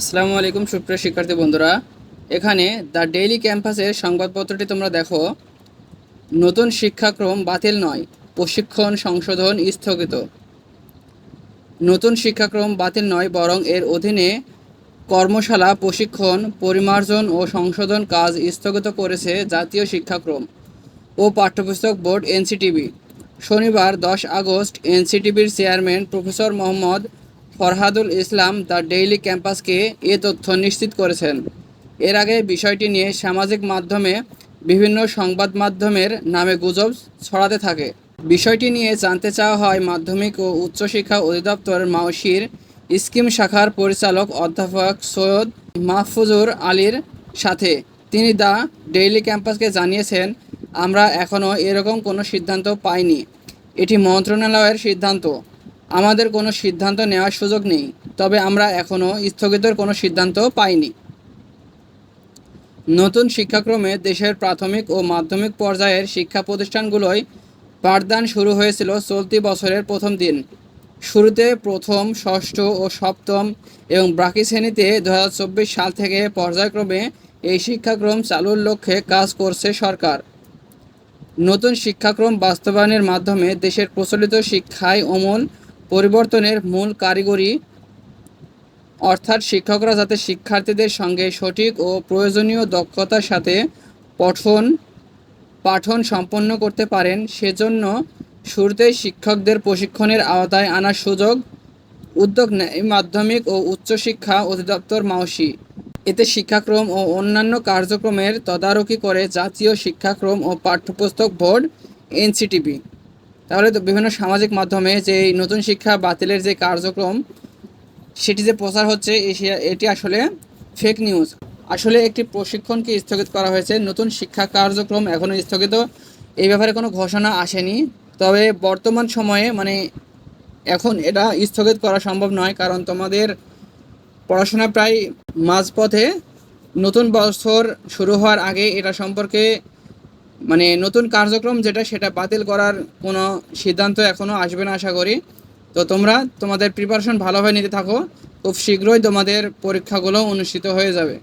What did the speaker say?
আসসালামু আলাইকুম সুপ্রিয় শিক্ষার্থী বন্ধুরা। এখানে দ্য ডেইলি ক্যাম্পাসের সংবাদপত্রটি তোমরা দেখো। নতুন শিক্ষাক্রম বাতিল নয়, প্রশিক্ষণ সংশোধন স্থগিত। নতুন শিক্ষাক্রম বাতিল নয়, বরং এর অধীনে কর্মশালা, প্রশিক্ষণ, পরিমার্জন ও সংশোধন কাজ স্থগিত করেছে জাতীয় শিক্ষাক্রম ও পাঠ্যপুস্তক বোর্ড এনসিটিবি। শনিবার দশ আগস্ট এনসিটিবির chairman professor Mohammad Farhadul Islam the daily ক্যাম্পাসকে এ তথ্য নিশ্চিত করেছেন। এর আগে বিষয়টি নিয়ে সামাজিক মাধ্যমে বিভিন্ন সংবাদ মাধ্যমের নামে গুজব ছড়াতে থাকে। বিষয়টি নিয়ে জানতে চাওয়া হয় মাধ্যমিক ও উচ্চশিক্ষা অধিদপ্তর মাওসির স্কিম শাখার পরিচালক অধ্যাপক সৈয়দ মাহফুজুর আলীর সাথে। তিনি দ্য ডেইলি ক্যাম্পাসকে জানিয়েছেন, আমরা এখনও এরকম কোনো সিদ্ধান্ত পাইনি। এটি মন্ত্রণালয়ের সিদ্ধান্ত। আমাদের কোনো সিদ্ধান্ত নেওয়ার সুযোগ নেই, তবে আমরা এখনও স্থগিতর কোনো সিদ্ধান্ত পাইনি। নতুন শিক্ষাক্রমে দেশের প্রাথমিক ও মাধ্যমিক পর্যায়ের শিক্ষা প্রতিষ্ঠানগুলোয় পাঠদান শুরু হয়েছিল চলতি বছরের প্রথম দিন। শুরুতে প্রথম, ষষ্ঠ ও সপ্তম এবং বাকি শ্রেণীতে দু হাজার চব্বিশ সাল থেকে পর্যায়ক্রমে এই শিক্ষাক্রম চালুর লক্ষ্যে কাজ করছে সরকার। নতুন শিক্ষাক্রম বাস্তবায়নের মাধ্যমে দেশের প্রচলিত শিক্ষায় অমূল পরিবর্তনের মূল কারিগরি অর্থাৎ শিক্ষকরা যাতে শিক্ষার্থীদের সঙ্গে সঠিক ও প্রয়োজনীয় দক্ষতার সাথে পঠন, পাঠন সম্পন্ন করতে পারেন, সেজন্য শুরুতেই শিক্ষকদের প্রশিক্ষণের আওতায় আনার সুযোগ, উদ্যোগ নেয় মাধ্যমিক ও উচ্চশিক্ষা অধিদপ্তর মাওসি এতে শিক্ষাক্রম ও অন্যান্য কার্যক্রমের তদারকি করে জাতীয় শিক্ষাক্রম ও পাঠ্যপুস্তক বোর্ড, এনসিটিবি। তাহলে তো বিভিন্ন সামাজিক মাধ্যমে যে নতুন শিক্ষা বাতিলের যে কার্যক্রম, সেটি যে প্রচার হচ্ছে এটি আসলে ফেক নিউজ আসলে একটি প্রশিক্ষণকে স্থগিত করা হয়েছে। নতুন শিক্ষা কার্যক্রম এখনও স্থগিত। এই ব্যাপারে কোনো ঘোষণা আসেনি। তবে বর্তমান সময়ে মানে এখন এটা স্থগিত করা সম্ভব নয়, কারণ তোমাদের পড়াশোনা প্রায় মাঝপথে নতুন বছর শুরু হওয়ার আগে এটা সম্পর্কে মানে নতুন কার্যক্রম যেটা, সেটা বাতিল করার কোনো সিদ্ধান্ত এখনও আসবে না আশা করি। তো তোমরা তোমাদের প্রিপারেশন ভালোভাবে নিতে থাকো। খুব শীঘ্রই তোমাদের পরীক্ষাগুলো অনুষ্ঠিত হয়ে যাবে।